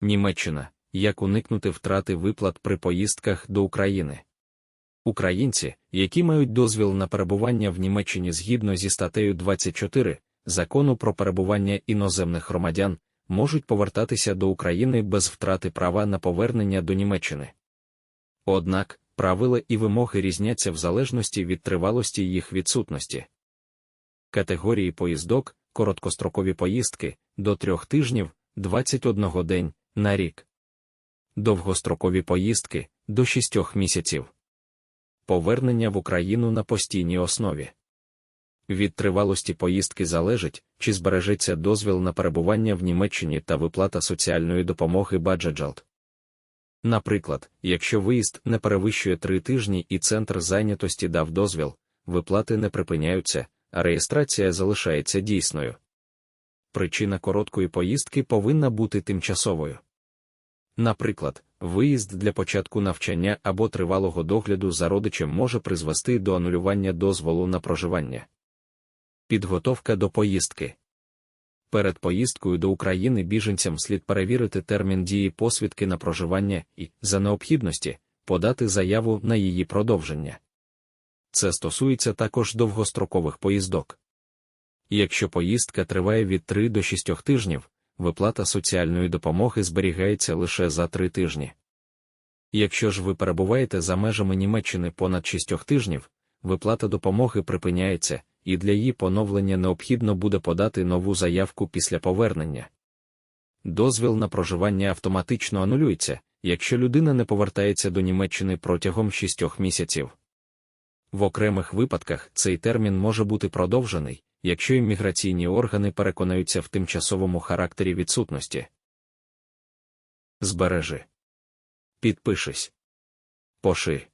Німеччина. Як уникнути втрати виплат при поїздках до України? Українці, які мають дозвіл на перебування в Німеччині згідно зі статтею 24 закону про перебування іноземних громадян, можуть повертатися до України без втрати права на повернення до Німеччини. Однак, правила і вимоги різняться в залежності від тривалості їх відсутності. Категорії поїздок, короткострокові поїздки до трьох тижнів 21 день на рік, довгострокові поїздки до шістьох місяців, повернення в Україну на постійній основі. Від тривалості поїздки залежить, чи збережеться дозвіл на перебування в Німеччині та виплата соціальної допомоги Баджаджалт. Наприклад, якщо виїзд не перевищує три тижні і центр зайнятості дав дозвіл, виплати не припиняються, а реєстрація залишається дійсною. Причина короткої поїздки повинна бути тимчасовою. Наприклад, виїзд для початку навчання або тривалого догляду за родичем може призвести до анулювання дозволу на проживання. Підготовка до поїздки. Перед поїздкою до України біженцям слід перевірити термін дії посвідки на проживання і, за необхідності, подати заяву на її продовження. Це стосується також довгострокових поїздок. Якщо поїздка триває від 3 до 6 тижнів, виплата соціальної допомоги зберігається лише за 3 тижні. Якщо ж ви перебуваєте за межами Німеччини понад 6 тижнів, виплата допомоги припиняється, і для її поновлення необхідно буде подати нову заявку після повернення. Дозвіл на проживання автоматично анулюється, якщо людина не повертається до Німеччини протягом 6 місяців. В окремих випадках цей термін може бути продовжений, якщо імміграційні органи переконаються в тимчасовому характері відсутності. Збережи. Підпишись. Поши.